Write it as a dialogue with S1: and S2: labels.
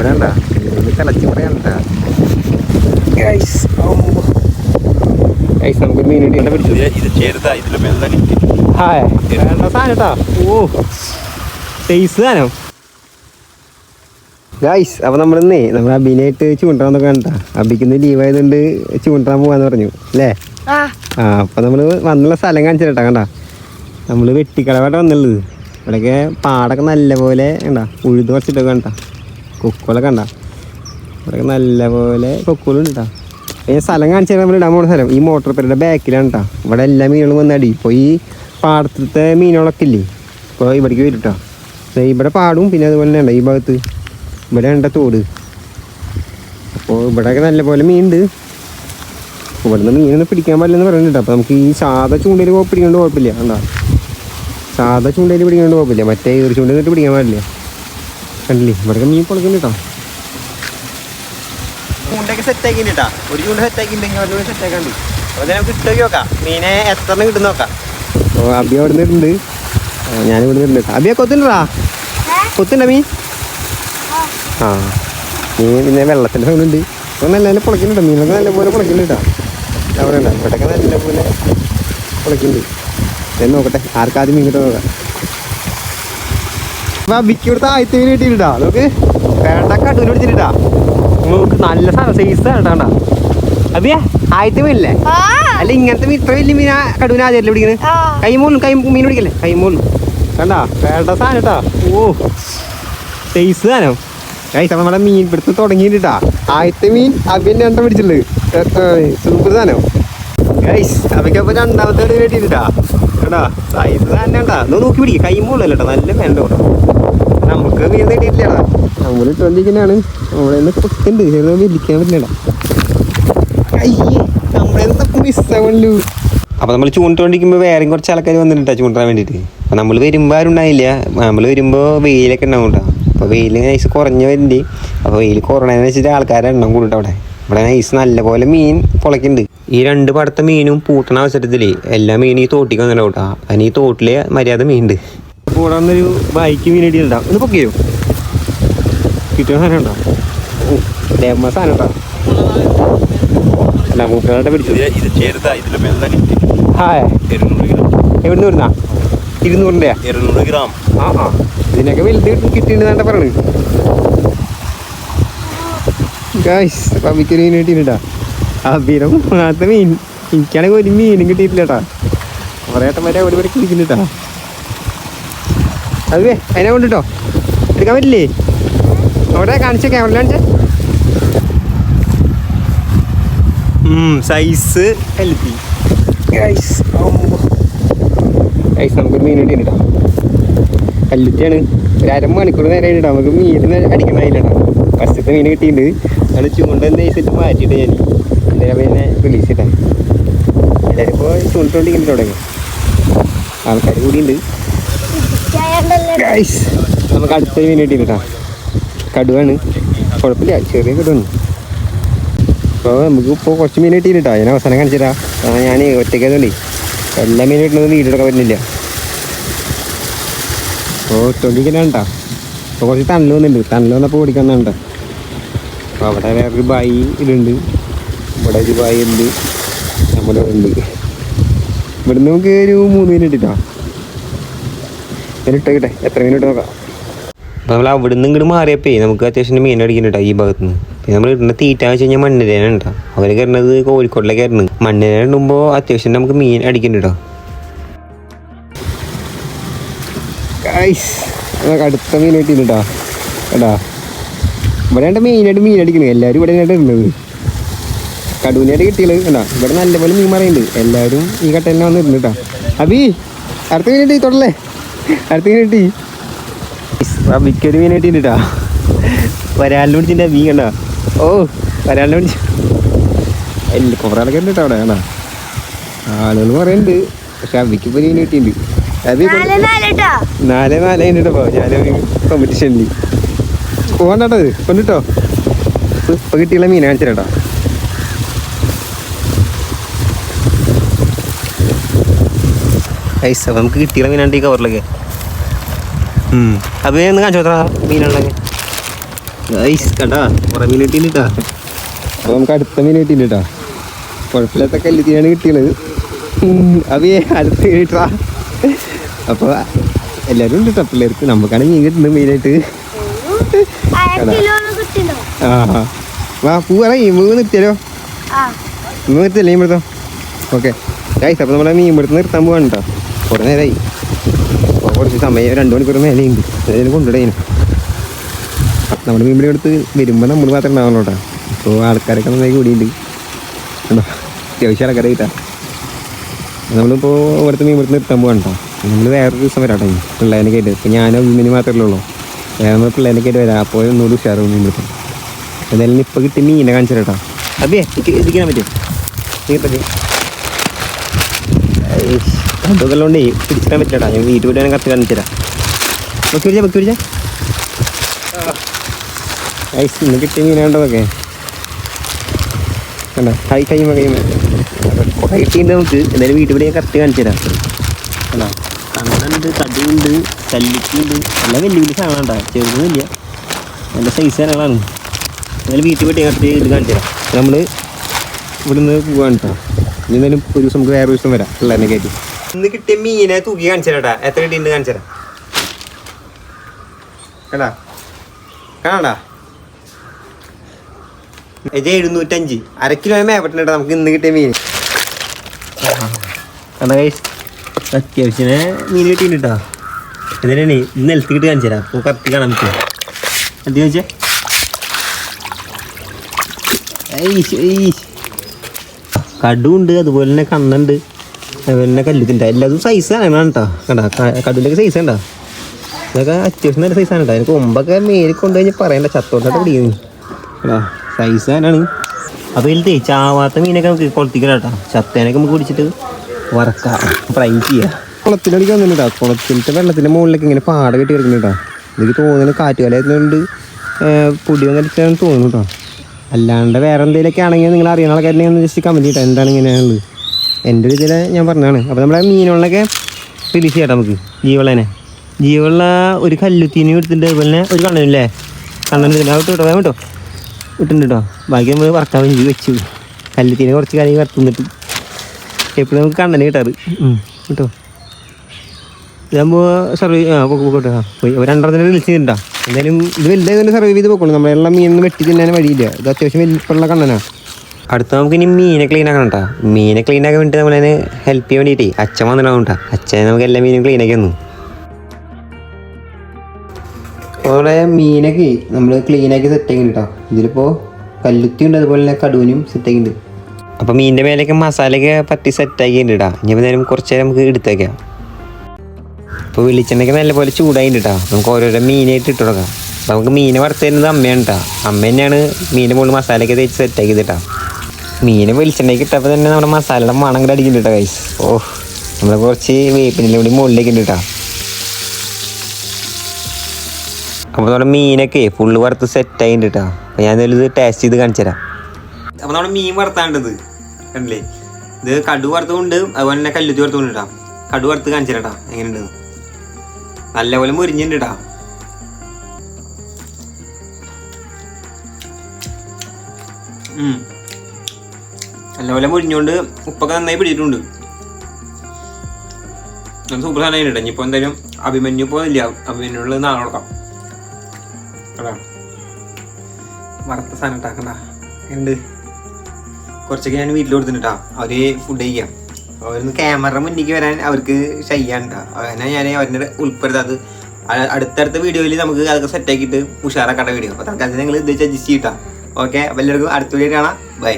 S1: ഇവിടെ ഉണ്ടാ തിളച്ച് ഗൈസ് ഗൈസ് നമുക്ക് മീൻ കിട്ടി. പിടിച്ചു
S2: കിട്ടി
S1: ഹായ്. വേണ്ട സാധനം കേട്ടോ. ഓ ടേസ്റ്റ് സാധനം. ഗായ്സ് അപ്പൊ നമ്മളിന്നേ നമ്മൾ അബിനായിട്ട് ചൂണ്ടാൻ കണ്ടാ അബിക്ക് ലീവ് ലീവായതുകൊണ്ട് ചൂണ്ടാൻ പോകാന്ന് പറഞ്ഞു അല്ലേ?
S3: ആ.
S1: അപ്പം നമ്മൾ വന്നുള്ള സ്ഥലം കാണിച്ചിട്ടാ കണ്ട? നമ്മൾ നമ്മൾ വെട്ടിക്കടവായിട്ട് വന്നുള്ളത്. ഇവിടെയൊക്കെ പാടൊക്കെ നല്ലപോലെ കണ്ടാ? ഉഴുത് കുറച്ചിട്ടൊക്കെ കണ്ടാ? കൊക്കുകളൊക്കെ കണ്ടാ? ഇവിടെയൊക്കെ നല്ലപോലെ കൊക്കോലുണ്ട് ഈ സ്ഥലം കാണിച്ചു നമ്മൾ ഇടാൻ പോകുന്ന സ്ഥലം. ഈ മോട്ടോർ പേരുടെ ബാക്കിലാണ് കേട്ടോ ഇവിടെ എല്ലാ മീനുകളും വന്നടി. ഇപ്പോൾ ഈ പാടത്തെ മീനുകളൊക്കെ ഇല്ലേ? ഇപ്പോൾ ഇവിടേക്ക് വരും കേട്ടോ ഇവിടെ പാടും. പിന്നെ അതുപോലെ തന്നെ ഈ ഭാഗത്ത് ഇവിടെ ഉണ്ട് തോട്. അപ്പോൾ ഇവിടെയൊക്കെ നല്ലപോലെ മീനുണ്ട്. ഇവിടെ നിന്ന് മീനൊന്നും പിടിക്കാൻ പാടില്ലെന്ന് പറയുന്നുണ്ട് അപ്പോൾ നമുക്ക് ഈ സാധാ ചൂണ്ടയിൽ പിടിക്കേണ്ട കുഴപ്പമില്ല. കണ്ടോ? സാധാ ചൂണ്ടയിൽ പിടിക്കേണ്ട കുഴപ്പമില്ല. മറ്റേ ഈർ ചൂണ്ടയിൽ നിന്നിട്ട് പിടിക്കാൻ പാടില്ല. കണ്ടില്ലേ? ഇവിടെ മീൻ പൊളിക്കുന്നു കേട്ടോ. ചൂണ്ടയൊക്കെ സെറ്റ് ആക്കിട്ടാ ഒരു ചൂണ്ട സെറ്റ് ആക്കിണ്ടെങ്കിൽ ഒരു സെറ്റ് ആക്കാണ്ട്. അപ്പോൾ നമുക്ക് ഇട്ടോക്കി നോക്കാം. മീനെ എത്ര കിട്ടും നോക്കാം. അപ്പോൾ അബി അവിടെ നിന്നിട്ടുണ്ട്. ഞാൻ ഇവിടെ നിന്നിട്ടുണ്ട്. അബിയെ കൊത്തുണ്ടാ? കൊത്തുണ്ട മീൻ? ആ മീൻ പിന്നെ വെള്ളത്തിന്റെ സൗണ്ടുണ്ട്. അപ്പോൾ നല്ല പൊളിക്കുന്നുണ്ട്. മീനൊക്കെ നല്ലപോലെ പൊളിക്കുന്നുണ്ട് കേട്ടോ. അവിടെ ഉണ്ട്. ഇവിടെയൊക്കെ നല്ലപോലെ പൊളിക്കുന്നുണ്ട്. നോക്കട്ടെ. ആർക്കാദ്യം മീൻ കിട്ടും നോക്കാം. ഇവിടുത്തെ ആദ്യത്തെ മീൻ കിട്ടിയിട്ടാ നോക്ക്. വേണ്ട കടൂര് പിടിച്ചിട്ടാ നമുക്ക് നല്ല സാധനം സൈസ് ആണ് അബിയ ആദ്യത്തെ മീനല്ലേ അല്ല ഇങ്ങനത്തെ മീൻ ഇത്ര വലിയ മീനാ കടുവിന് ആദ്യമല്ലേ പിടിക്കുന്നത് കൈമൂലും കൈ മീൻ പിടിക്കല്ലേ? കൈമൂലും കണ്ടാ വേണ്ട സാധനം കേട്ടാ ഓ സൈസ് സാധനം. കഴിച്ച നമ്മുടെ മീൻ പിടുത്തം തുടങ്ങിയിട്ടാ ആദ്യത്തെ മീൻ അബിയൻ രണ്ടം പിടിച്ചിട്ടുള്ളത്. സൂപ്പർ സാധനം. ഗൈസ് അവയ്ക്കപ്പോ രണ്ടാമത്തെ ഒരു കേട്ടിട്ടാ കേട്ടാ സൈസ് തന്നെ കേട്ടാ നോക്കി പിടിക്കുക കൈമൂളല്ലോ നല്ല വേണ്ട നമുക്ക് മീൻ കിട്ടിയിട്ടില്ലടാ? നമ്മൾ ഇട്ടുകൊണ്ടിരിക്കുന്നതാണ് നമ്മളെ നിന്ന് പൊട്ടുണ്ട് ചെറുത് വലിക്കാൻ പറ്റില്ലടാ. അയ്യേ നമ്മളെ മിസ്സാവല്ലോ അപ്പോൾ നമ്മൾ ചൂണ്ടിക്കൊണ്ടിരിക്കുമ്പോൾ വേറെയും കുറച്ച് ആൾക്കാർ വന്നിട്ടുണ്ട് ചൂണ്ടാൻ വേണ്ടിയിട്ട് അപ്പോൾ നമ്മൾ വരുമ്പോൾ ആരും ഉണ്ടായില്ല നമ്മൾ വരുമ്പോൾ വെയിലൊക്കെ ഉണ്ടാവും കേട്ടോ. അപ്പോൾ വെയിൽ നൈസ് കുറഞ്ഞ വരുന്നുണ്ട് അപ്പോൾ വെയിൽ കുറഞ്ഞതെന്ന് വെച്ചിട്ട് ആൾക്കാരെ എണ്ണം കൂടും അവിടെ. ഇവിടെ നൈസ് നല്ലപോലെ മീൻ പൊളക്കുന്നുണ്ട് ഈ രണ്ട് പടത്തെ മീനും പൂട്ടണ അവസരത്തിൽ എല്ലാ മീനും ഈ തോട്ടിക്ക് വന്നിട്ടുണ്ടാവും കേട്ടോ. അതിന് ഈ തോട്ടിലെ മര്യാദ മീനുണ്ട്. കൂടെ വന്നൊരു ബൈക്ക് മീൻ ഇടിയുണ്ടാവും ഒന്ന് പൊക്കിയോ? കിട്ടുന്ന സാധനം ഉണ്ടോ? ഓ സാധനം ഉണ്ടോ? അല്ല മൂപ്പരാട്ടെ പിടിച്ചു.
S2: ഇത് ഇത് ചെറുതാ ഇതിൽ വെള്ളം കിട്ടി
S1: ഹായ്. എവിടുന്ന് വരുന്നാ? ഇരുന്നൂറിന്റെയാ
S2: ഇരുന്നൂറ് ഗ്രാം.
S1: ആ ആ. ഇതിനൊക്കെ വലുത് കിട്ടിയിട്ടുണ്ടെന്നാ പറയണത് ഗായ്സ് പമ്മിക്കൊരു മീൻ കിട്ടിയിട്ടുണ്ടാ അബീരം മാത്രം മീൻ. എനിക്കാണെങ്കിൽ ഒരു മീനും കിട്ടിയിട്ടില്ല കേട്ടാ. കുറേ ഏട്ടന്മാരെ അവിടെ ഇവിടെ കുടിക്കുന്നുട്ടാ അതേ അതിനെ കൊണ്ടിട്ടോ? എടുക്കാൻ പറ്റില്ലേ? അവിടെ കാണിച്ച ക്യാമറ കാണിച്ച. സൈസ് എൽപി നമുക്കൊരു മീൻ കിട്ടിയിട്ടാ കല്ലുറ്റിയാണ് ഒരു അരമണിക്കൂർ നേരം ആയിട്ട് നമുക്ക് മീൻ അടിക്കണമായിട്ടാ ഫസ്റ്റത്തെ മീൻ കിട്ടിയിട്ടുണ്ട്. അത് ചൂണ്ട നൈസിട്ട് മാറ്റിയിട്ട് ഞാൻ എന്തായാലും പിന്നെ റിലീസ് ചെയ്താ എല്ലാവരും ഇപ്പോൾ ചൂണ്ടിട്ടുണ്ടെങ്കിൽ തുടങ്ങി ആൾക്കാർ കൂടിയുണ്ട്. നമുക്ക് അടുത്ത മീൻ കിട്ടിയിട്ടാ കടുവാണ്. കുഴപ്പമില്ല ചെറിയ കടുവാണ്. അപ്പോൾ നമുക്ക് ഇപ്പോൾ കുറച്ച് മീൻ കിട്ടിയിട്ടാ ഞാൻ അവസാനം കാണിച്ചിട്ടാ കാരണം ഞാൻ ഒറ്റയ്ക്കായതുകൊണ്ടേ എല്ലാ മീൻ കിട്ടുന്നത് എടുക്കാൻ പറ്റുന്നില്ല. അപ്പോൾ ഇട്ടുകൊണ്ടിരിക്കുന്നുണ്ടാ അപ്പോൾ കുറച്ച് തണൽ വന്നിട്ടുണ്ട്. തണൽ വന്നപ്പോൾ ഓടിക്കുന്നുണ്ട് അപ്പോൾ അവിടെ വേറൊരു ബായി ഇതുണ്ട്. ഇവിടെ ഒരു ബായി ഉണ്ട്. നമ്മുടെ ഉണ്ട്. ഇവിടുന്ന് നമുക്ക് ഒരു മൂന്ന് മിനിറ്റ് ഇട്ടാ. മിനിറ്റ് കിട്ടെ എത്ര മിനിറ്റ് നോക്കാം. നമ്മൾ അവിടെ നിന്ന് ഇങ്ങോട്ട് മാറിയപ്പോ നമുക്ക് അത്യാവശ്യം മീൻ അടിക്കുന്നുണ്ടോ ഈ ഭാഗത്ത് നിന്ന് പിന്നെ നമ്മൾ ഇടുന്ന തീറ്റ വെച്ച് കഴിഞ്ഞാൽ മണ്ണിരേന ഉണ്ടാ അവർ കയറുന്നത് കോഴിക്കോട്ടിലേക്ക് കയറുന്നത് മണ്ണിരേന ഇടുമ്പോൾ അത്യാവശ്യം നമുക്ക് മീൻ അടിക്കുന്നുണ്ടോ അടുത്ത മീൻ കിട്ടിയിട്ടോ കേട്ടാ. ഇവിടെ ഉണ്ട് മെയിനായിട്ട് മീൻ അടിക്കുന്നത് എല്ലാവരും ഇവിടെ ആയിട്ട് ഇരുന്നത് കടുവിനായിട്ട് കിട്ടിയത് കേട്ടാ ഇവിടെ നല്ലപോലെ മീൻ പറയുന്നുണ്ട് എല്ലാവരും ഈ കട്ടലിനെ വന്ന് കേട്ടോ. അബി അടുത്ത മീൻ കിട്ടി തൊടല്ലേ? അടുത്ത മീൻ കിട്ടി. അബിക്കൊരു മീൻ കിട്ടിട്ടാ വരാലിനെ പിടിച്ചിട്ട് മീൻ കണ്ടാ. ഓ വരാലിനെ പിടിച്ച ഇല്ല കുറേ ആളൊക്കെ ഉണ്ട് കേട്ടോ അവിടെ കണ്ടാ. ആളുകൾ പറയുന്നുണ്ട് പക്ഷെ അബിക്ക് ഇപ്പോൾ മീൻ കിട്ടിയിട്ടുണ്ട്.
S3: നാല്
S1: നാല് നാല് കഴിഞ്ഞിട്ട് പോ ഞാനൊരു കോമ്പറ്റീഷനിൽ പോകണ്ടത് കൊണ്ടിട്ടോ ഇപ്പൊ കിട്ടിയുള്ള മീൻ കാണിച്ചിട്ടോ ഐസ് നമുക്ക് കിട്ടിയുള്ള മീനാണ്ട് ഈ കവറിലൊക്കെ അപ്പൊ ഒന്ന് കാണിച്ചു മീനുള്ളൊക്കെ ഐസ് കണ്ടാ കുറെ മീൻ കിട്ടിയിട്ടാ അപ്പോൾ നമുക്ക് അടുത്ത മീൻ കിട്ടിയിട്ടാ കുഴപ്പമില്ലാത്ത കല്ലുത്തിനാണ് കിട്ടിയത്. അവയെ അടുത്ത് കിട്ടാ അപ്പോൾ എല്ലാവരും ഉണ്ട് കേട്ടോ പിള്ളേർക്ക്. നമുക്കാണ് മീൻ കിട്ടുന്നത് മെയിനായിട്ട്.
S3: അര കിലോ കിട്ടിണ്ടോ
S1: ആ വാ പൂവാ ഈ മൂന്ന് നിർത്തിയാലോ?
S3: ആ.
S1: മൂന്ന് നിർത്തിയല്ലേ മീൻ പിടുത്തം ഓക്കെ. ഗൈസ് അപ്പോൾ നമ്മളെ മീൻ പിടുത്തം നിർത്താൻ പോവാണ് കേട്ടോ കുറേ നേരമായി കുറച്ച് സമയം രണ്ട് മണിക്കൂർ മേലെയുണ്ട്. അതിന് കൊണ്ടുവിടേനു. നമ്മുടെ മീൻ പിടി എടുത്ത് വരുമ്പോൾ നമ്മൾ മാത്രം ഉണ്ടാവണം കേട്ടോ അപ്പോൾ ആൾക്കാരൊക്കെ നന്നായി കൂടിയിട്ടുണ്ട് അത്യാവശ്യം ആൾക്കാരെ കിട്ടാം നമ്മളിപ്പോൾ ഇവിടുത്തെ മീൻ പിടുത്തം നിർത്താൻ പോവാണ് കേട്ടോ നമ്മൾ വേറെ ദിവസം വരാം കേട്ടോ പിള്ളേനെ കേട്ട് ഇപ്പം ഞാനോ ഇന്നിന് മാത്രമേ ഉള്ളൂ. വേറെ നമ്മൾ പിള്ളേനെ കേട്ട് വരാം. അപ്പോൾ ഒന്നുകൂടി ഉഷാറും മീൻ പിടുത്തം എന്തായാലും ഇപ്പോൾ കിട്ടി മീനെ കാണിച്ചു കേട്ടോ അതെ ഇരിക്കാൻ പറ്റുമോ? നീട്ടൊക്കെ അതുകൊണ്ടേ പിടിച്ചിടാൻ പറ്റില്ലടാ. ഞാൻ വീട്ടിൽ പോയി കറക്റ്റ് കാണിച്ചു തരാം വെക്ക് പിടിച്ചാ വെക്ക് പിടിച്ചാ ഐസ് ഇന്ന് കിട്ടിയ മീനാണ്ടതൊക്കെ കണ്ട? കൈ നമുക്ക്. എന്തായാലും വീട്ടിൽ വിടാൻ കറക്റ്റ് കണ്ടോ? കണ്ണുണ്ട് കടിയുണ്ട് എല്ലാം വലിയ വലിയ സാധനമുണ്ടാ ചെറുതൊന്നുമില്ല നല്ല സൈസ് സാധനങ്ങളാണ്. എന്നാലും വീട്ടിൽ വിട്ട് കറക്റ്റ് ഇത് കാണിച്ചു നമ്മൾ ഇവിടുന്ന് പോകാൻ കേട്ടോ ഇനി എന്തായാലും ഒരു ദിവസം നമുക്ക് വേറെ ദിവസം വരാം പിള്ളേരെ കയറ്റി. ഇന്ന് കിട്ടിയ മീനെ തൂക്കി കാണിച്ചു തരാട്ടാ എത്ര കിട്ടിയിട്ടുണ്ട് ഇന്ന് കാണിച്ചാ കേട്ടാ? കാണണ്ടാ? ഇത് എഴുന്നൂറ്റഞ്ച്. അര കിലോ മേപ്പെട്ടിട്ടാ നമുക്ക് ഇന്ന് കിട്ടിയ മീൻ? അത്യാവശ്യം മീൻ കിട്ടിയിട്ടാ ഇതിനാണ് ഇന്ന് നിലത്ത് കിട്ടി കാണിച്ചേരാ. അപ്പോൾ കറക്റ്റ് കാണാൻ പറ്റും എന്ത് ചോദിച്ചേ? കടുണ്ട് അതുപോലെ തന്നെ കണ്ണുണ്ട് അതുപോലെ തന്നെ കല്ലുത്തിന്റെ എല്ലാതും സൈസാണ് കേട്ടോ കണ്ടോ കടുവിന്റെ സൈസ് ഉണ്ടോ ഇതൊക്കെ അത്യാവശ്യം നല്ല സൈസാണ് കേട്ടോ അതിന് കൊമ്പൊക്കെ മേലിൽ കൊണ്ടുപോയി പറയണ്ട ചത്തോട്ടായിട്ട് പിടിക്കുന്നു. കേട്ടോ സൈസ് തന്നെയാണ് അപ്പോൾ ഇതിൽ ചാവാത്ത മീനൊക്കെ നമുക്ക് കുളത്തിക്കണം കേട്ടോ ചത്തേനൊക്കെ നമുക്ക് പിടിച്ചിട്ട് വറക്കാം. ഫ്രൈ ചെയ്യാം. കുളത്തിലടിക്കാൻ വന്നിട്ടാ കുളത്തിലത്തെ വെള്ളത്തിന്റെ മുകളിലേക്ക് ഇങ്ങനെ പാട കെട്ടി കിടക്കുന്നുണ്ടാ എനിക്ക് തോന്നുന്നു കാറ്റുകാലായതുകൊണ്ട് പൊടി വന്നിട്ടാണ് തോന്നുന്നു കേട്ടോ അല്ലാണ്ട് വേറെ എന്തെങ്കിലുമൊക്കെ ആണെങ്കിൽ നിങ്ങൾ അറിയുന്ന ആൾക്കാരെ ഒന്ന് ജസ്റ്റ് കമന്റ് ചെയ്യട്ടെ എന്താണ് ഇങ്ങനെയാണുള്ളത്? എന്റെ ഒരു ഇതിൽ ഞാൻ പറഞ്ഞതാണ്. അപ്പോൾ നമ്മളെ മീനുകളിലൊക്കെ റിലീസ് ചെയ്യാം നമുക്ക്. ജീവളനെ. ജീവള ഒരു കല്ലുത്തീനും എടുത്തിട്ടുണ്ട്. അതുപോലെ തന്നെ ഒരു കണ്ണനില്ലേ? കണ്ണൻ വിട്ട് കേട്ടോ വേണം കേട്ടോ ഇട്ടുണ്ട് കേട്ടോ ബാക്കി നമ്മൾ വറക്കാൻ വേണ്ടി വെച്ചു. കല്ലുത്തീനെ കുറച്ച് കാര്യം വറുത്തുന്നിട്ട് എപ്പോഴും നമുക്ക് കണ്ണന് കിട്ടാറ്. കേട്ടോ ഇതാകുമ്പോൾ സർവൈവ് ആ പൊക്കോട്ടെ ആ പോയി. രണ്ടെണ്ണത്തിന് റിലീസ് ചെയ്തിട്ടുണ്ടോ? എന്തായാലും ഇത് വലുതായതുകൊണ്ട് സർവൈവ് ചെയ്ത് പോക്കുള്ളൂ നമ്മളെല്ലാം മീനൊന്നും വെട്ടി തിന്നാൻ വഴിയില്ല. ഇത് അത്യാവശ്യം വലിപ്പമുള്ള കണ്ണനാണ് അടുത്ത നമുക്ക് ഇനി മീനെ ക്ലീൻ ആക്കണം കേട്ടോ മീനെ ക്ലീൻ ആക്കാൻ വേണ്ടി നമ്മളതിന് ഹെൽപ്പ് ചെയ്യാൻ വേണ്ടിയിട്ടേ അച്ഛൻ വന്നിട്ടാവും കേട്ടോ അച്ഛൻ നമുക്ക് എല്ലാ മീനും ക്ലീൻ ആക്കി തന്നു. അതുപോലെ മീനൊക്കെ നമ്മൾ ക്ലീൻ ആക്കി സെറ്റ് ആക്കി കേട്ടോ ഇതിലിപ്പോൾ കല്ലുത്തി ഉണ്ട് അതുപോലെ തന്നെ കടുവിനും സെറ്റ് ആക്കി അപ്പോൾ മീനിന്റെ മേലേക്ക് മസാലയൊക്കെ പറ്റി സെറ്റ് ആക്കി കേട്ടോ ഇനി നേരം കുറച്ച് നേരം നമുക്ക് എടുത്തേക്കാം അപ്പോൾ വെളിച്ചെണ്ണയ്ക്ക് നല്ലപോലെ ചൂടായിട്ടുണ്ട് കേട്ടോ. നമുക്ക് ഓരോരോ മീനായിട്ട് ഇട്ട് കൊടുക്കാം. അപ്പോൾ നമുക്ക് മീനെ വറുത്ത് തരുന്നത് അമ്മയാണ് കേട്ടോ അമ്മ തന്നെയാണ് മീനിന്റെ മുകളിൽ മസാലയൊക്കെ തേച്ച് സെറ്റ് ആക്കിയത് കേട്ടോ മീൻ വെളിച്ചെണ്ണയ്ക്ക് ഇട്ടപ്പോൾ തന്നെ നമ്മുടെ മസാലയുടെ മണം കൂടെ അടിക്കുന്നുണ്ട് കേട്ടോ കൈസ് ഓ നമ്മൾ കുറച്ച് വേപ്പിന്റെ കൂടി മുകളിലേക്ക് ഉണ്ട് കേട്ടോ അപ്പോൾ നമ്മുടെ മീനൊക്കെ ഫുള്ള് വറുത്ത് സെറ്റ് ആയിട്ടുണ്ട് കേട്ടോ അപ്പോൾ ഞാൻ ഇത് ടേസ്റ്റ് ചെയ്ത് കാണിച്ചു തരാം. അപ്പോൾ നമ്മുടെ മീൻ വറുത്താണ്ടത് കണ്ടില്ലേ? ഇത് കടു വറുത്തുകൊണ്ട് അതുപോലെ തന്നെ കല്ലുത്തി വറുത്തുകൊണ്ട് കേട്ടോ കടു വറുത്ത് കാണിച്ചു തരാം കേട്ടോ എങ്ങനെയുണ്ട് നല്ലപോലെ മുരിഞ്ഞിട്ടുണ്ട് കേട്ടോ ഉം. നല്ലപോലെ മുരിഞ്ഞുകൊണ്ട് ഉപ്പൊക്കെ നന്നായി പിടിയിട്ടുണ്ട് നല്ല സൂപ്പർ സാധനം കേട്ടോ ഇനിയിപ്പോൾ എന്തായാലും അഭിമന്യു പോകുന്നില്ല അഭിമന്യുള്ള നാളെ കൊടുക്കാം. വറുത്ത സാധനം ഇട്ടാക്കണ്ട എന്ത്? കുറച്ചൊക്കെ ഞാൻ വീട്ടിൽ കൊടുത്തിട്ടാ അവർ ഫുഡ് കഴിക്കാം. അവരൊന്ന് ക്യാമറ മുന്നിലേക്ക് വരാൻ അവർക്ക് ഷയ്യാണ്ടാ അങ്ങനെ ഞാൻ അവരുടെ ഉൾപ്പെടുത്താത് അടുത്തടുത്ത വീഡിയോയിൽ നമുക്ക് അതൊക്കെ സെറ്റാക്കിയിട്ട് ഉഷാറാക്കാട്ട വീഡിയോ. അപ്പോൾ തൽക്കാലം നിങ്ങൾ ഇത് വെച്ച് അഡ്ജസ്റ്റ് ചെയ്യട്ടാ ഓക്കെ അപ്പോൾ എല്ലാവർക്കും അടുത്ത വീഡിയോ കാണാം. ബൈ